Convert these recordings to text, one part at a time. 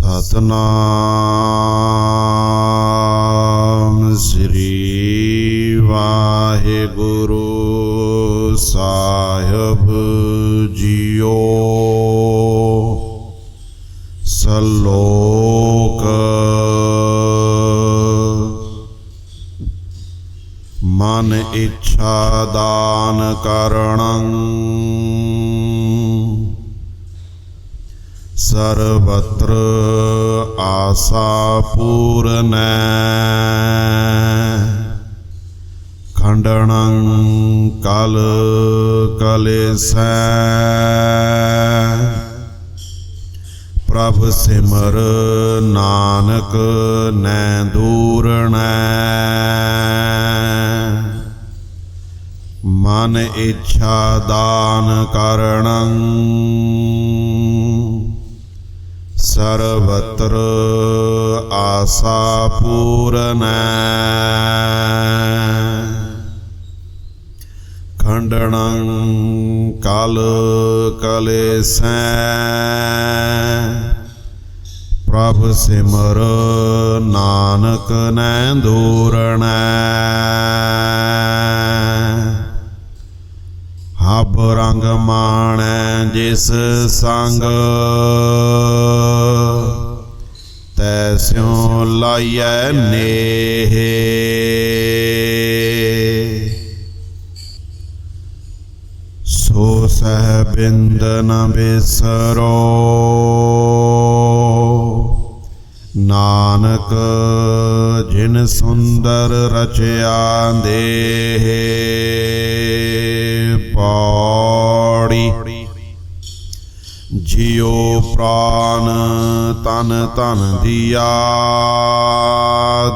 ਸਤਨਾਮ ਸ੍ਰੀ ਵਾਹਿਗੁਰੂ ਸਾਹਿਬ ਜੀਓ। ਸਲੋਕ ਮਨ ਇੱਛਾ ਦਾਨ ਕਰਣੰ ਸਰਬਤਰ ਆਸਾ ਪੂਰਨੈ ਖੰਡਣੰ ਕਲ ਕਲੇਸੈ। ਪ੍ਰਭ ਸਿਮਰ ਨਾਨਕ ਨੈ ਦੂਰਣੈ ਮਨ ਇੱਛਾ ਦਾਨ ਕਰਣੰ ਸਰਬਤਰ ਆਸਾ ਪੂਰਨੈ ਖੰਡਣੰ ਕਲ ਕਲੇਸੈ। ਪ੍ਰਭ ਸਿਮਰ ਨਾਨਕ ਨੈ ਦੂਰਣੈ ਹਬ ਰੰਗ ਮਾਣੈ ਜਿਸ ਸੰਗ ਤੈਸਿਉ ਲਾਈਐ ਨੇਹ ਸੋ ਸਹਿ ਬਿੰਦ ਨ ਬਿਸਰੋ ਨਾਨਕ ਜਿਨ ਸੁੰਦਰ ਰਚਿਆ ਦੇਹ ਪੌੜੀ ਜਿਉ ਪ੍ਰਾਨ ਤਨ ਤਨ ਦਿਆ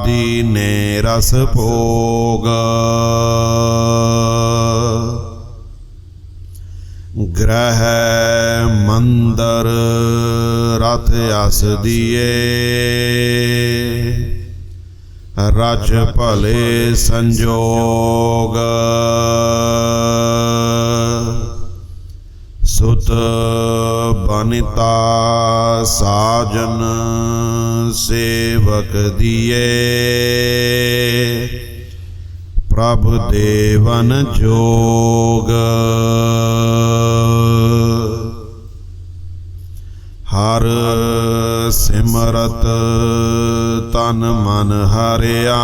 ਦੀਨੇ ਰਸ ਭੋਗ। ਗ੍ਰਹਿ ਮੰਦਰ ਰਥ ਅਸ ਦੀਏ। ਰਜ ਭਲੇ ਸੰਜੋਗ। ਸੁਤ ਬਨਿਤਾ ਸਾਜਨ ਸੇਵਕ ਦੀਏ। ਪ੍ਰਭ ਦੇਵਨ ਜੋਗ। ਹਰ ਸਿਮਰਤ ਤਨ ਮਨ ਹਰਿਆ।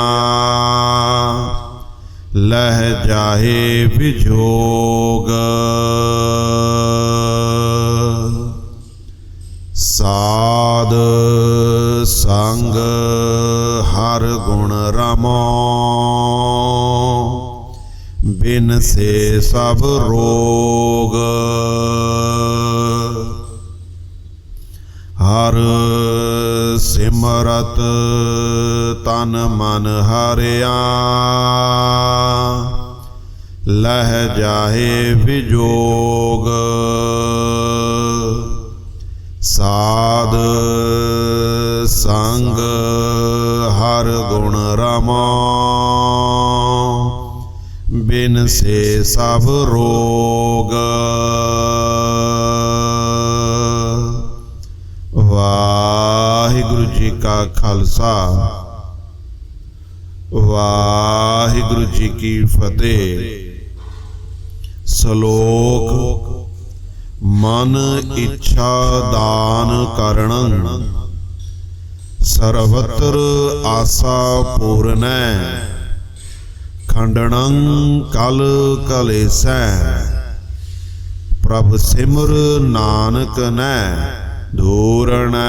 ਲਹਿ ਜਾਹੇ ਵਿਜੋਗ। ਸਾਧ ਸੰਗ ਹਰ ਗੁਣ ਰਮੋ। ਬਿਨ ਸੇ ਸਭ ਰੋਗ। ਹਰ ਸਿਮਰਤ ਤਨ ਮਨ ਹਰਿਆ। ਲਹਿ ਜਾਹੇ ਵਿਜੋਗ। ਸਾਧ ਸੰਗ ਹਰ ਗੁਣ ਰਮਾ। ਬਿਨ ਸੇ ਸਭ ਰੋਗ। ਵਾਹਿਗੁਰੂ ਜੀ ਕਾ ਖਾਲਸਾ। ਵਾਹਿਗੁਰੂ ਜੀ ਕੀ ਫਤਿਹ। ਸ਼ਲੋਕ ਮਨ ਇੱਛਾ ਦਾਨ ਕਰਣ। ਸਰਵਤਰ ਆਸਾ ਪੂਰਨ। ਖੰਡਣੰ ਕਲ ਕਲੇਸੈ। ਪ੍ਰਭ ਸਿਮਰ ਨਾਨਕ ਨੈ ਧੂਰਣੈ